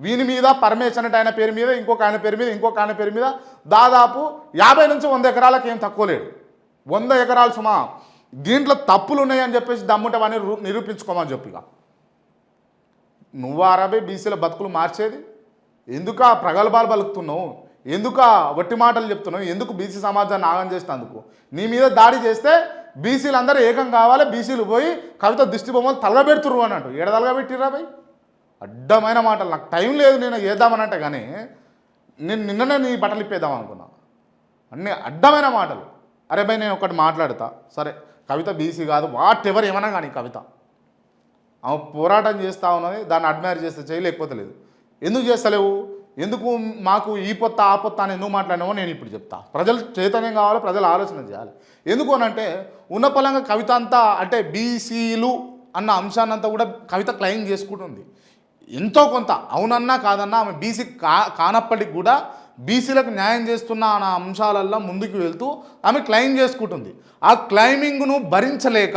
వీని మీద పరమేశ్ ఆయన పేరు మీద ఇంకొక ఆయన పేరు మీద ఇంకొక ఆయన పేరు మీద దాదాపు యాభై నుంచి వంద ఎకరాలకు ఏం తక్కువ లేడు వంద ఎకరాలు సుమా. దీంట్లో తప్పులు ఉన్నాయని చెప్పేసి దమ్ముటవని రు- నిరూపించుకోమని చెప్పు నువ్వు అరబై బీసీల బతుకులు మార్చేది? ఎందుకు ఆ ప్రగల్భాలు పలుకుతున్నావు? ఎందుకు ఆ వట్టి మాటలు చెప్తున్నావు? ఎందుకు బీసీ సమాజాన్ని ఆగం చేసినందుకు? నీ మీద దాడి చేస్తే బీసీలు అందరూ ఏకం కావాలి బీసీలు పోయి కవిత దిష్టి బొమ్మలు తలగబెడుతుర్రు అన్నట్టు. ఏడ తలగబెట్టిర్రా భయ్? అడ్డమైన మాటలు. నాకు టైం లేదు నేను చేద్దామనంటే కానీ నేను నిన్ననే నీ బట్టలు ఇప్పేద్దాం అనుకున్నా. అన్నీ అడ్డమైన మాటలు. అరే భయ్ నేను ఒకటి మాట్లాడతా. సరే కవిత బీసీ కాదు వాట్ ఎవర్ ఏమన్నా కానీ కవిత. ఆమె పోరాటం చేస్తూ ఉన్నది దాన్ని అడ్మైర్ చేస్తే చేయలేకపోతే లేదు. ఎందుకు చేస్తలేవు? ఎందుకు మాకు ఈ పొత్త ఆ పొత్త అని ఎందుకు మాట్లాడినామో నేను ఇప్పుడు చెప్తా. ప్రజలు చైతన్యం కావాలి ప్రజలు ఆలోచన చేయాలి. ఎందుకు అని అంటే ఉన్న పలంగా కవిత అంతా అంటే బీసీలు అన్న అంశాన్నంతా కూడా కవిత క్లెయిమ్ చేసుకుంటుంది. ఎంతో కొంత అవునన్నా కాదన్నా ఆమె బీసీ కా కానప్పటికి కూడా బీసీలకు న్యాయం చేస్తున్న అన్న అంశాలల్లో ముందుకు వెళ్తూ ఆమె క్లైమ్ చేసుకుంటుంది. ఆ క్లైమింగ్ను భరించలేక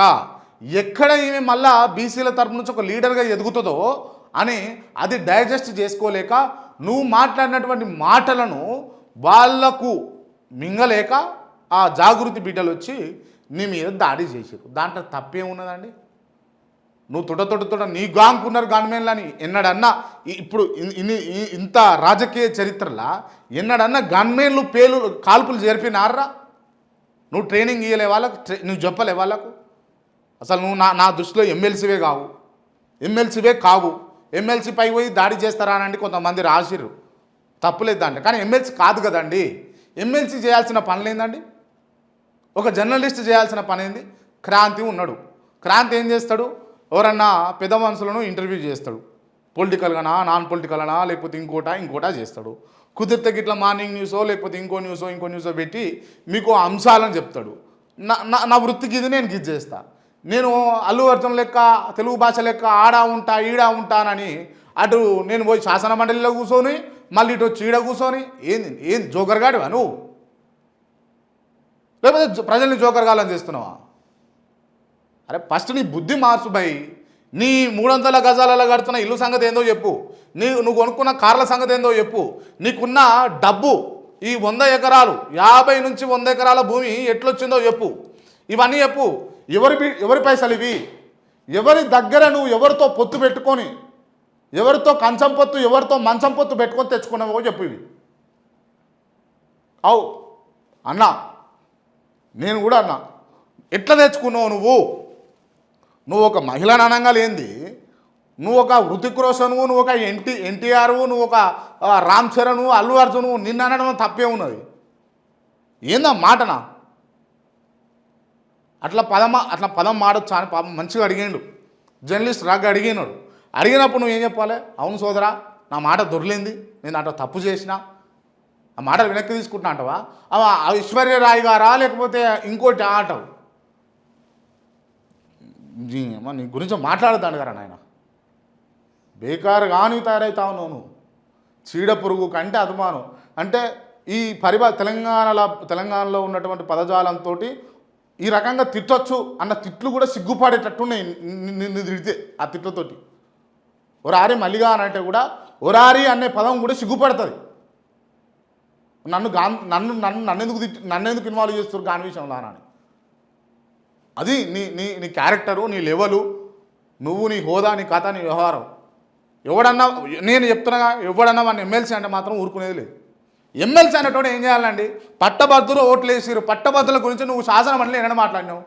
ఎక్కడ ఈమె మళ్ళా బీసీల తరపు నుంచి ఒక లీడర్గా ఎదుగుతుందో అని అది డైజెస్ట్ చేసుకోలేక నువ్వు మాట్లాడినటువంటి మాటలను వాళ్ళకు మింగలేక ఆ జాగృతి బిడ్డలు వచ్చి నీ మీద దాడి చేసారు దాంట్లో తప్పేమున్నదండి? నువ్వు తుట తుట తుట నీ గాంకున్నారు గాన్మేన్లని ఎన్నడన్నా ఇప్పుడు ఇన్ని- ఈ- ఇంత రాజకీయ చరిత్రలా ఎన్నడన్నా గన్మేన్లు పేలు కాల్పులు జరిపినారా? నువ్వు ట్రైనింగ్ ఇవ్వలే వాళ్ళకు నువ్వు చెప్పలే వాళ్ళకు? అసలు నువ్వు నా నా దృష్టిలో ఎమ్మెల్సీవే కావు. ఎమ్మెల్సీవే కావు. ఎమ్మెల్సీ పై పోయి దాడి చేస్తారా అని కొంతమంది రాసిర్రు. తప్పులేదు దాంట్లో. కానీ ఎమ్మెల్సీ కాదు కదండి. ఎమ్మెల్సీ చేయాల్సిన పనులు ఏందండి ఒక జర్నలిస్ట్ చేయాల్సిన పని ఏంది క్రాంతి ఉన్నాడు. క్రాంతి ఏం చేస్తాడు? ఎవరన్నా పెద్ద మనుషులను ఇంటర్వ్యూ చేస్తాడు. పొలిటికల్గానా నాన్ పొలిటికల్నా లేకపోతే ఇంకోటా ఇంకోటా చేస్తాడు. కుదిరితే గిట్ల మార్నింగ్ న్యూసో లేకపోతే ఇంకో న్యూసో ఇంకో న్యూసో పెట్టి మీకు అంశాలను చెప్తాడు. నా నా- నా వృత్తికి ఇది నేను గిజ్ చేస్తా. నేను అల్లు అర్జున్ లెక్క తెలుగు భాష లెక్క ఆడా ఉంటా ఈడా ఉంటానని అటు నేను పోయి శాసన మండలిలో కూర్చొని మళ్ళీ ఇటు వచ్చి ఈడ కూర్చొని ఏంది ఏం జోకర్గాడివా నువ్వు? లేకపోతే ప్రజల్ని జోకర్గాలని చేస్తున్నావా? అరే ఫస్ట్ నీ బుద్ధి మార్చు భయ్ నీ మూడొందల గజాలలో కడుతున్న ఇల్లు సంగతి ఏందో చెప్పు. నీ నువ్వు కొనుక్కున్న కార్ల సంగతి ఏందో చెప్పు. నీకున్న డబ్బు ఈ వంద ఎకరాలు యాభై నుంచి వంద ఎకరాల భూమి ఎట్లొచ్చిందో చెప్పు. ఇవన్నీ చెప్పు. ఎవరి ఎవరి పైసలు ఇవి? ఎవరి దగ్గర నువ్వు ఎవరితో పొత్తు పెట్టుకొని ఎవరితో కంచం పొత్తు ఎవరితో మంచం పొత్తు పెట్టుకొని తెచ్చుకున్నావో చెప్పు ఇవి. అవు అన్నా. నేను కూడా అన్నా. ఎట్లా తెచ్చుకున్నావు నువ్వు? నువ్వు ఒక మహిళను అనంగా లేనిది నువ్వు ఒక హృతిక్ రోషను నువ్వు ఒక ఎన్టీ ఎన్టీఆర్ నువ్వు ఒక రామ్ చరణ్ అల్లు అర్జున్ నిన్న అనడం తప్పే ఉన్నది. ఏందా మాటనా? అట్లా పదమా అట్లా పదం మాడొచ్చా అని పాపం మంచిగా అడిగిండు. జర్నలిస్ట్ రాగా అడిగినాడు. అడిగినప్పుడు నువ్వు ఏం చెప్పాలి? అవును సోదరా నా మాట దొరిలింది నేను అట్లా తప్పు చేసిన? ఆ మాట వెనక్కి తీసుకుంటున్నా అంటవా? అవ ఐశ్వర్య రాయ్ గారా లేకపోతే ఇంకోటి ఆటవు నీ నీ గురించి మాట్లాడతాడు కదా నాయన? బేకారు కానీ తయారవుతావు నువ్వు. చీడ పురుగు కంటే అభిమానం. అంటే ఈ పరిభా తెలంగాణలో తెలంగాణలో ఉన్నటువంటి పదజాలంతో ఈ రకంగా తిట్టొచ్చు అన్న తిట్లు కూడా సిగ్గుపడేటట్టున్నాయి నిన్ను తిడితే ఆ తిట్లతోటి. ఒరారి మల్లిగా అని అంటే కూడా ఒరారి అనే పదం కూడా సిగ్గుపడుతుంది. నన్ను గా నన్ను నన్ను నన్నెందుకు తిట్టి నన్నెందుకు ఇన్వాల్వ్ చేస్తారు గాని విషయంలో అని అది నీ నీ నీ క్యారెక్టరు నీ లెవెలు నువ్వు నీ హోదా నీ కథ నీ వ్యవహారం. ఎవడన్నా నేను చెప్తున్నా ఎవడన్నా మన ఎమ్మెల్సీ అంటే మాత్రం ఊరుకునేది లేదు. ఎమ్మెల్సీ అనేటోడు ఏం చేయాలండి? పట్టభద్రులు ఓట్లు వేసిరు పట్టభద్రుల గురించి నువ్వు శాసన మండలి ఏమైనా మాట్లాడినావు?